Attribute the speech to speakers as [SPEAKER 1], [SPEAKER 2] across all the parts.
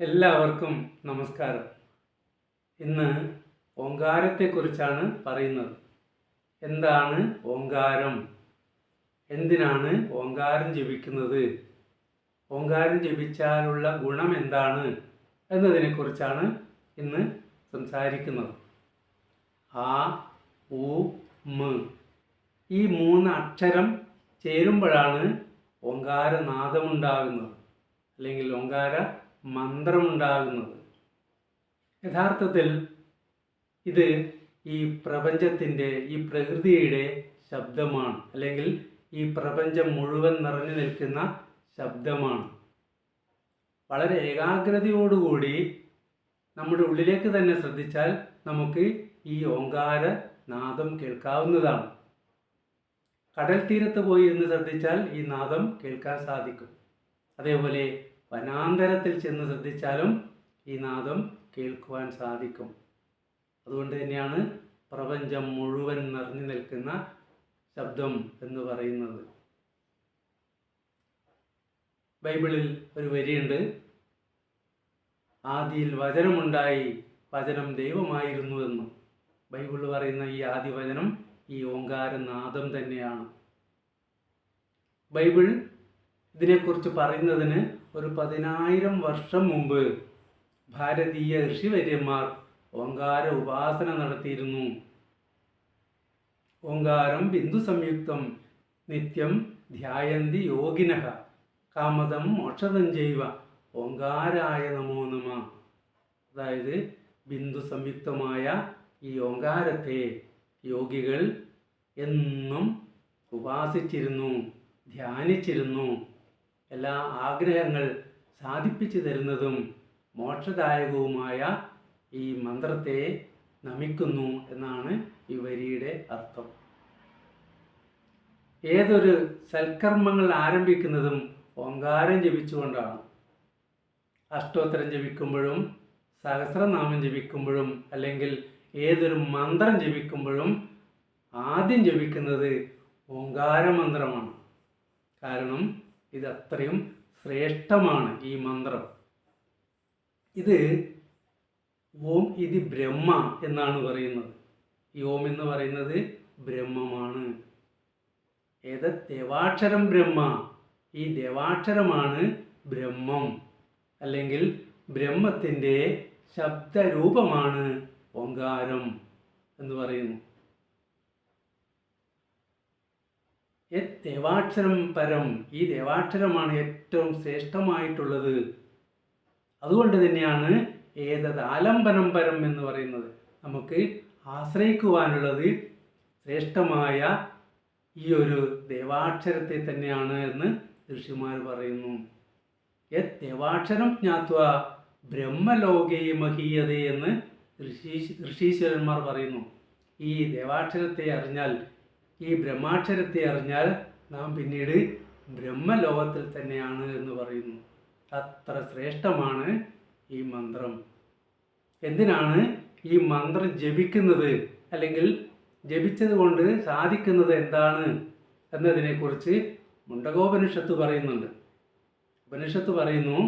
[SPEAKER 1] എല്ലാവർക്കും നമസ്കാരം. ഇന്ന് ഓങ്കാരത്തെക്കുറിച്ചാണ് പറയുന്നത്. എന്താണ് ഓങ്കാരം? എന്തിനാണ് ഓങ്കാരം ജപിക്കുന്നത്? ഓങ്കാരം ജപിച്ചാലുള്ള ഗുണം എന്താണ് എന്നതിനെക്കുറിച്ചാണ് ഇന്ന് സംസാരിക്കുന്നത്. ആ ഉ മ. ഈ മൂന്ന് അക്ഷരം ചേരുമ്പോഴാണ് ഓങ്കാരനാദമുണ്ടാകുന്നത്. അല്ലെങ്കിൽ ഓങ്കാര മന്ത്രമുണ്ടാകുന്നത്. യഥാർത്ഥത്തിൽ ഇത് ഈ പ്രപഞ്ചത്തിന്റെ ഈ പ്രകൃതിയുടെ ശബ്ദമാണ്. അല്ലെങ്കിൽ ഈ പ്രപഞ്ചം മുഴുവൻ നിറഞ്ഞു നിൽക്കുന്ന ശബ്ദമാണ്. വളരെ ഏകാഗ്രതയോടുകൂടി നമ്മുടെ ഉള്ളിലേക്ക് തന്നെ ശ്രദ്ധിച്ചാൽ നമുക്ക് ഈ ഓങ്കാര നാദം കേൾക്കാവുന്നതാണ്. കടൽ തീരത്ത് പോയി ഇരുന്ന് ശ്രദ്ധിച്ചാൽ ഈ നാദം കേൾക്കാൻ സാധിക്കും. അതേപോലെ വനാന്തരത്തിൽ ചെന്ന് ശ്രദ്ധിച്ചാലും ഈ നാദം കേൾക്കുവാൻ സാധിക്കും. അതുകൊണ്ട് തന്നെയാണ് പ്രപഞ്ചം മുഴുവൻ നിറഞ്ഞു നിൽക്കുന്ന ശബ്ദം എന്ന് പറയുന്നത്. ബൈബിളിൽ ഒരു വരിയുണ്ട്. ആദിയിൽ വചനമുണ്ടായി വചനം ദൈവമായിരുന്നു എന്ന് ബൈബിൾ പറയുന്ന ഈ ആദ്യ വചനം ഈ ഓങ്കാരനാദം തന്നെയാണ്. ബൈബിൾ ഇതിനെക്കുറിച്ച് പറയുന്നതിന് ഒരു പതിനായിരം വർഷം മുമ്പ് ഭാരതീയ ഋഷിവര്യന്മാർ ഓങ്കാര ഉപാസന നടത്തിയിരുന്നു. ഓങ്കാരം ബിന്ദു സംയുക്തം നിത്യം ധ്യായന്തി യോഗിനഹ കാമതം മോക്ഷതം ചെയ്യുക ഓങ്കാരായ നമോ നമ. അതായത് ബിന്ദു സംയുക്തമായ ഈ ഓങ്കാരത്തെ യോഗികൾ എന്നും ഉപാസിച്ചിരുന്നു ധ്യാനിച്ചിരുന്നു. എല്ലാ ആഗ്രഹങ്ങൾ സാധിപ്പിച്ചു തരുന്നതും മോക്ഷദായകവുമായ ഈ മന്ത്രത്തെ നമിക്കുന്നു എന്നാണ് ഈ വരിയുടെ അർത്ഥം. ഏതൊരു സൽക്കർമ്മങ്ങൾ ആരംഭിക്കുന്നതും ഓങ്കാരം ജപിച്ചുകൊണ്ടാണ്. അഷ്ടോത്തരം ജപിക്കുമ്പോഴും സഹസ്രനാമം ജപിക്കുമ്പോഴും അല്ലെങ്കിൽ ഏതൊരു മന്ത്രം ജപിക്കുമ്പോഴും ആദ്യം ജപിക്കുന്നത് ഓങ്കാര മന്ത്രമാണ് കാരണം ഇത് അത്രയും ശ്രേഷ്ഠമാണ് ഈ മന്ത്രം. ഇത് ഓം ഇതി ബ്രഹ്മ എന്നാണ് പറയുന്നത്. ഈ ഓം എന്ന് പറയുന്നത് ബ്രഹ്മമാണ്. ഏത് ദേവാക്ഷരം ബ്രഹ്മ? ഈ ദേവാക്ഷരമാണ് ബ്രഹ്മം. അല്ലെങ്കിൽ ബ്രഹ്മത്തിന്റെ ശബ്ദരൂപമാണ് ഓങ്കാരം എന്ന് പറയുന്നു യത് ദേവാക്ഷരം പരം ഈ ദേവാക്ഷരമാണ് ഏറ്റവും ശ്രേഷ്ഠമായിട്ടുള്ളത്. അതുകൊണ്ട് തന്നെയാണ് ഏതത് ആലംബനം പരം എന്ന് പറയുന്നത്. നമുക്ക് ആശ്രയിക്കുവാനുള്ളത് ശ്രേഷ്ഠമായ ഈ ഒരു ദേവാക്ഷരത്തെ തന്നെയാണ് എന്ന് ഋഷിമാർ പറയുന്നു. ദേവാക്ഷരം ജ്ഞാത്വ ബ്രഹ്മലോകേ മഹീയതേ എന്ന് ഋഷി ഋഷീശ്വരന്മാർ പറയുന്നു. ഈ ദേവാക്ഷരത്തെ അറിഞ്ഞാൽ ഈ ബ്രഹ്മാക്ഷരത്തെ അറിഞ്ഞാൽ നാം പിന്നീട് ബ്രഹ്മലോകത്തിൽ തന്നെയാണ് എന്ന് പറയുന്നു. അത്ര ശ്രേഷ്ഠമാണ് ഈ മന്ത്രം. എന്തിനാണ് ഈ മന്ത്രം ജപിക്കുന്നത്? അല്ലെങ്കിൽ ജപിച്ചത് കൊണ്ട് സാധിക്കുന്നത് എന്താണ്? എന്നതിനെക്കുറിച്ച് മുണ്ടകോപനിഷത്ത് പറയുന്നുണ്ട്. ഉപനിഷത്ത് പറയുന്നു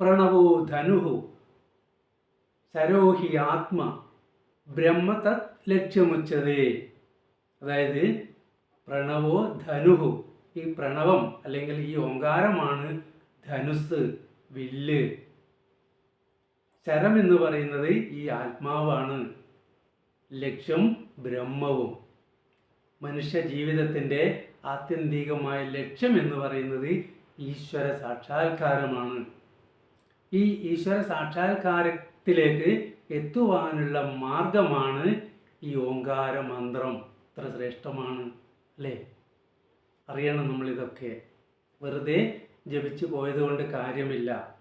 [SPEAKER 1] പ്രണവോ ധനുഹു സരോഹി ആത്മ ബ്രഹ്മത ലക്ഷ്യമുച്ചതേ. അതായത് പ്രണവോ ധനുഹു. ഈ പ്രണവം അല്ലെങ്കിൽ ഈ ഓങ്കാരമാണ് ധനുസ് വില്ല്. ശരം എന്ന് പറയുന്നത് ഈ ആത്മാവാണ്. ലക്ഷ്യം ബ്രഹ്മവും. മനുഷ്യ ജീവിതത്തിന്റെ ആത്യന്തികമായ ലക്ഷ്യം എന്ന് പറയുന്നത് ഈശ്വര സാക്ഷാത്കാരമാണ്. ഈ ഈശ്വര സാക്ഷാത്കാരത്തിലേക്ക് എത്തുവാനുള്ള മാർഗമാണ് ഈ ഓങ്കാര മന്ത്രം ഇത്ര ശ്രേഷ്ഠമാണ് അല്ലേ? അറിയണം നമ്മളിതൊക്കെ. വെറുതെ ജപിച്ചു പോയതുകൊണ്ട് കാര്യമില്ല.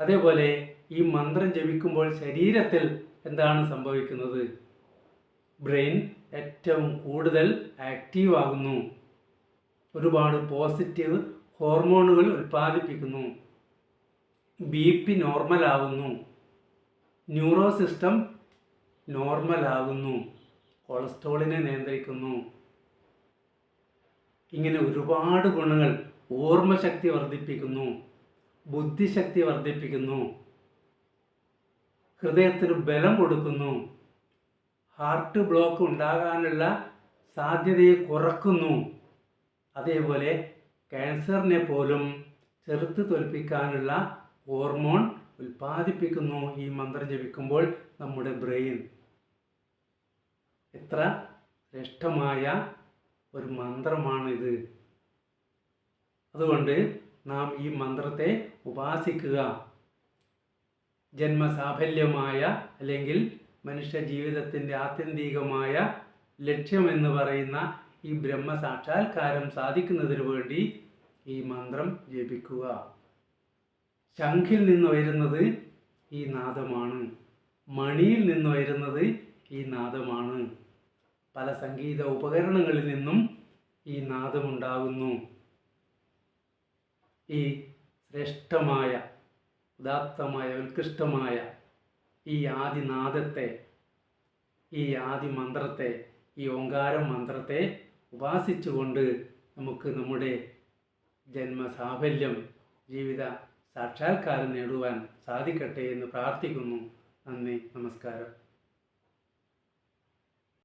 [SPEAKER 1] അതേപോലെ ഈ മന്ത്രം ജപിക്കുമ്പോൾ ശരീരത്തിൽ എന്താണ് സംഭവിക്കുന്നത്? ബ്രെയിൻ ഏറ്റവും കൂടുതൽ ആക്റ്റീവ് ആകുന്നു. ഒരുപാട് പോസിറ്റീവ് ഹോർമോണുകൾ ഉൽപ്പാദിപ്പിക്കുന്നു. ബി പി നോർമൽ ആകുന്നു ന്യൂറോ സിസ്റ്റം നോർമൽ ആകുന്നു കൊളസ്ട്രോളിനെ നിയന്ത്രിക്കുന്നു. ഇങ്ങനെ ഒരുപാട് ഗുണങ്ങൾ ഓർമ്മശക്തി വർദ്ധിപ്പിക്കുന്നു ബുദ്ധിശക്തി വർദ്ധിപ്പിക്കുന്നു ഹൃദയത്തിന് ബലം കൊടുക്കുന്നു ഹാർട്ട് ബ്ലോക്ക് ഉണ്ടാകാനുള്ള സാധ്യതയെ കുറക്കുന്നു. അതേപോലെ ക്യാൻസറിനെ പോലും ചെറുത്ത് തോൽപ്പിക്കാനുള്ള ഹോർമോൺ ഉൽപ്പാദിപ്പിക്കുന്നു ഈ മന്ത്രം ജപിക്കുമ്പോൾ നമ്മുടെ ബ്രെയിൻ. എത്ര ശ്രേഷ്ഠമായ ഒരു മന്ത്രമാണിത്. അതുകൊണ്ട് നാം ഈ മന്ത്രത്തെ ഉപാസിക്കുക. ജന്മസാഫല്യമായ അല്ലെങ്കിൽ മനുഷ്യ ജീവിതത്തിന്റെ ആത്യന്തികമായ ലക്ഷ്യമെന്ന് പറയുന്ന ഈ ബ്രഹ്മസാക്ഷാത്കാരം സാധിക്കുന്നതിന് വേണ്ടി ഈ മന്ത്രം ജപിക്കുക. ശംഖിൽ നിന്ന് വരുന്നത് ഈ നാദമാണ്. മണിയിൽ നിന്ന് വരുന്നത് ഈ നാദമാണ്. പല സംഗീത ഉപകരണങ്ങളിൽ നിന്നും ഈ നാദമുണ്ടാകുന്നു. ഈ ശ്രേഷ്ഠമായ ഉദാത്തമായ ഉത്കൃഷ്ടമായ ഈ ആദിനാദത്തെ ഈ ആദി മന്ത്രത്തെ ഈ ഓങ്കാരം മന്ത്രത്തെ ഉപാസിച്ചുകൊണ്ട് നമുക്ക് നമ്മുടെ ജന്മസാഫല്യം ജീവിത സാക്ഷാത്കാരം നേടുവാൻ സാധിക്കട്ടെ എന്ന് പ്രാർത്ഥിക്കുന്നു. നന്ദി നമസ്കാരം.